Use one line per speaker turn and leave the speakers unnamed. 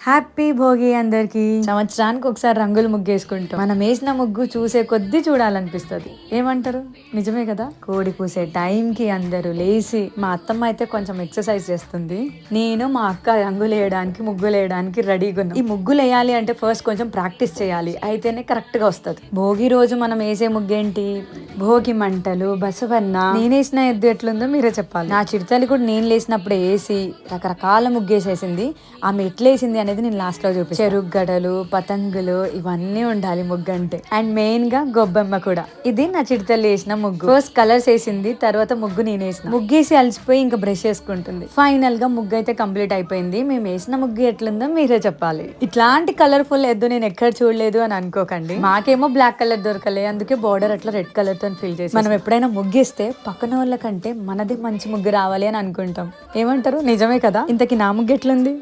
Happy Bhogi అందరికి. సంవత్సరానికి ఒకసారి రంగులు ముగ్గేసుకుంటాం. మనం వేసిన ముగ్గు చూసే కొద్దీ చూడాలనిపిస్తుంది. ఏమంటారు? నిజమే కదా? కోడి కూసే టైంకి అందరూ లేచి మా అత్తమ్మ అయితే కొంచెం ఎక్సర్సైజ్ చేస్తుంది. నేను మా అక్క రంగులు వేయడానికి ముగ్గులు వేయడానికి రెడీగా ఉన్నాం. ఈ ముగ్గులు వేయాలి అంటే ఫస్ట్ కొంచెం ప్రాక్టీస్ చేయాలి. అయితేనే కరెక్ట్గా వస్తుంది. భోగి రోజు మనం వేసే ముగ్గేంటి? భోగి మంటలు బసవన్న. నేనేసిన ఎద్దు ఎట్లుందో మీరే చెప్పాలి. నా చిడతలు కూడా నేను లేసినప్పుడు వేసి రకరకాల ముగ్గేసేసింది. ఆమె ఎట్లేసింది అనేది నేను లాస్ట్లో చూపి చెరుకు గడలు పతంగులు ఇవన్నీ ఉండాలి ముగ్గు అంటే. అండ్ మెయిన్గా గొబ్బెమ్మ కూడా. ఇది నా చిడతలు వేసిన ముగ్గు. ఫస్ట్ కలర్స్ వేసింది తర్వాత ముగ్గు నేను వేసిన. ముగ్గేసి అలసిపోయి ఇంకా బ్రష్ చేసుకుంటుంది. ఫైనల్గా ముగ్గు అయితే కంప్లీట్ అయిపోయింది. మేము వేసిన ముగ్గు ఎట్లుందో మీరే చెప్పాలి. ఇట్లాంటి కలర్ఫుల్ ఎద్దు నేను ఎక్కడ చూడలేదు అని అనుకోకండి. మాకేమో బ్లాక్ కలర్ దొరకలే అందుకే బార్డర్ అట్లా రెడ్ కలర్తో ఫిల్ చేసి మనం ఎప్పుడైనా ముగ్గేస్తే పక్కన వాళ్ళ కంటే మనదే మంచి ముగ్గు రావాలి అని అనుకుంటాం. ఏమంటారు? నిజమే కదా? ఇంతకి నా ముగ్గు ఎట్లుంది